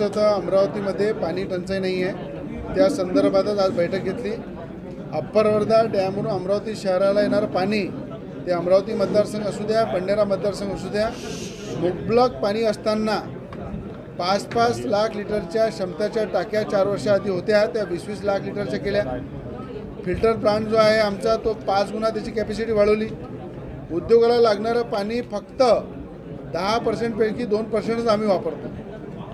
महाराष्ट्राचा अमरावतीमध्ये पाणी टंचाई नाही आहे. त्या संदर्भातच आज बैठक घेतली. अप्पर वर्धा डॅमवरून अमरावती शहराला येणारं पाणी ते अमरावती मतदारसंघ असू द्या बंडेरा मतदारसंघ असू द्या मुबलक पाणी असताना पाच पाच लाख लिटरच्या क्षमतेच्या टाक्या चार वर्षाआधी होत्या त्या वीस वीस लाख लिटरच्या केल्या. फिल्टर प्लांट जो आहे आमचा तो पाच गुणा त्याची कॅपॅसिटी वाढवली. उद्योगाला लागणारं पाणी फक्त दहा पर्सेंटपैकी दोन पर्सेंटच आम्ही वापरतो.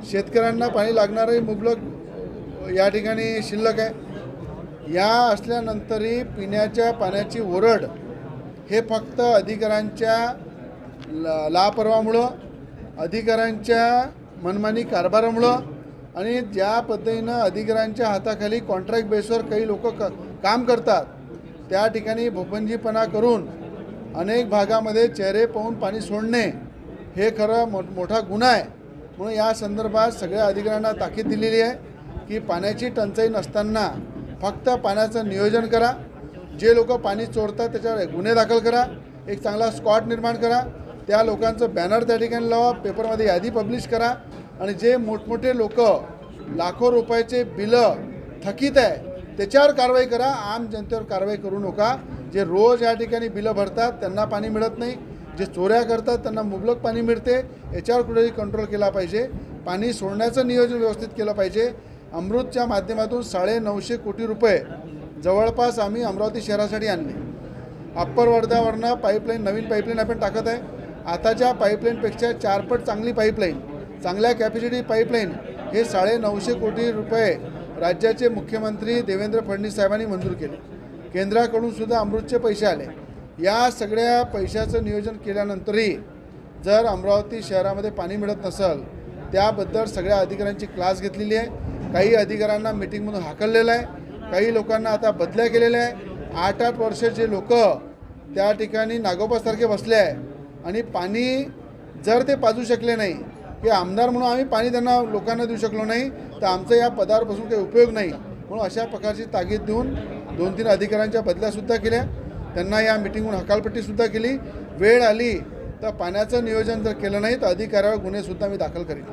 शेतकऱ्यांना पाणी लागणारही मुबलक या ठिकाणी शिल्लक आहे. या असल्यानंतरही पिण्याच्या पाण्याची ओरड हे फक्त अधिकाऱ्यांच्या ला लापरवामुळं अधिकाऱ्यांच्या मनमानी कारभारामुळं आणि ज्या पद्धतीनं अधिकाऱ्यांच्या हाताखाली कॉन्ट्रॅक्ट बेसवर काही लोक क काम करतात त्या ठिकाणी भोपंजीपणा करून अनेक भागामध्ये चेहरे पाहून पाणी सोडणे हे खरं मो मोठा गुन्हा आहे. म्हणून या संदर्भात सगळ्या अधिकाऱ्यांना ताकीद दिलेली आहे की पाण्याची टंचाई नसताना फक्त पाण्याचं नियोजन करा. जे लोक पाणी चोरतात त्याच्यावर गुन्हे दाखल करा. एक चांगला स्कॉट निर्माण करा. त्या लोकांचं बॅनर त्या ठिकाणी लावा. पेपरमध्ये यादी पब्लिश करा. आणि जे मोठमोठे लोक लाखो रुपयाचे बिलं थकीत आहे त्याच्यावर कारवाई करा. आम जनतेवर कारवाई करू नका. जे रोज या ठिकाणी बिलं भरतात त्यांना पाणी मिळत नाही. जे चोऱ्या करतात त्यांना मुबलक पाणी मिळते. याच्यावर कुठेही कंट्रोल केला पाहिजे. पाणी सोडण्याचं नियोजन व्यवस्थित केलं पाहिजे. अमृतच्या माध्यमातून साडे नऊशे कोटी रुपये जवळपास आम्ही अमरावती शहरासाठी आणले. अप्पर वर्धावरनं पाईपलाईन नवीन पाईपलाईन आपण टाकत आहे. आताच्या पाईपलाईनपेक्षा चारपट चांगली पाईपलाईन चांगल्या कॅपॅसिटी पाईपलाईन हे साडे नऊशे कोटी रुपये राज्याचे मुख्यमंत्री देवेंद्र फडणवीस साहेबांनी मंजूर केले. केंद्राकडून सुद्धा अमृतचे पैसे आले. या सगळ्या पैशाचं नियोजन केल्यानंतरही जर अमरावती शहरामध्ये पाणी मिळत नसेल त्याबद्दल सगळ्या अधिकाऱ्यांची क्लास घेतलेली आहे. काही अधिकाऱ्यांना मिटिंगमधून हाकललेलं आहे. काही लोकांना आता बदल्या केलेल्या आहे. आठ आठ वर्ष जे लोक त्या ठिकाणी नागोबासारखे बसले आहे. आणि पाणी जर ते पाजू शकले नाही की आमदार म्हणून आम्ही पाणी त्यांना लोकांना देऊ शकलो नाही तर आमचं या पदावर बसून काही उपयोग नाही. म्हणून अशा प्रकारची ताकीद देऊन दोन तीन अधिकाऱ्यांच्या बदल्यासुद्धा केल्या. त्यांना या मिटिंगहून हकालपट्टीसुद्धा केली. वेळ आली तर पाण्याचं नियोजन जर केलं नाही तर अधिकाऱ्यावर गुन्हेसुद्धा मी दाखल करीन.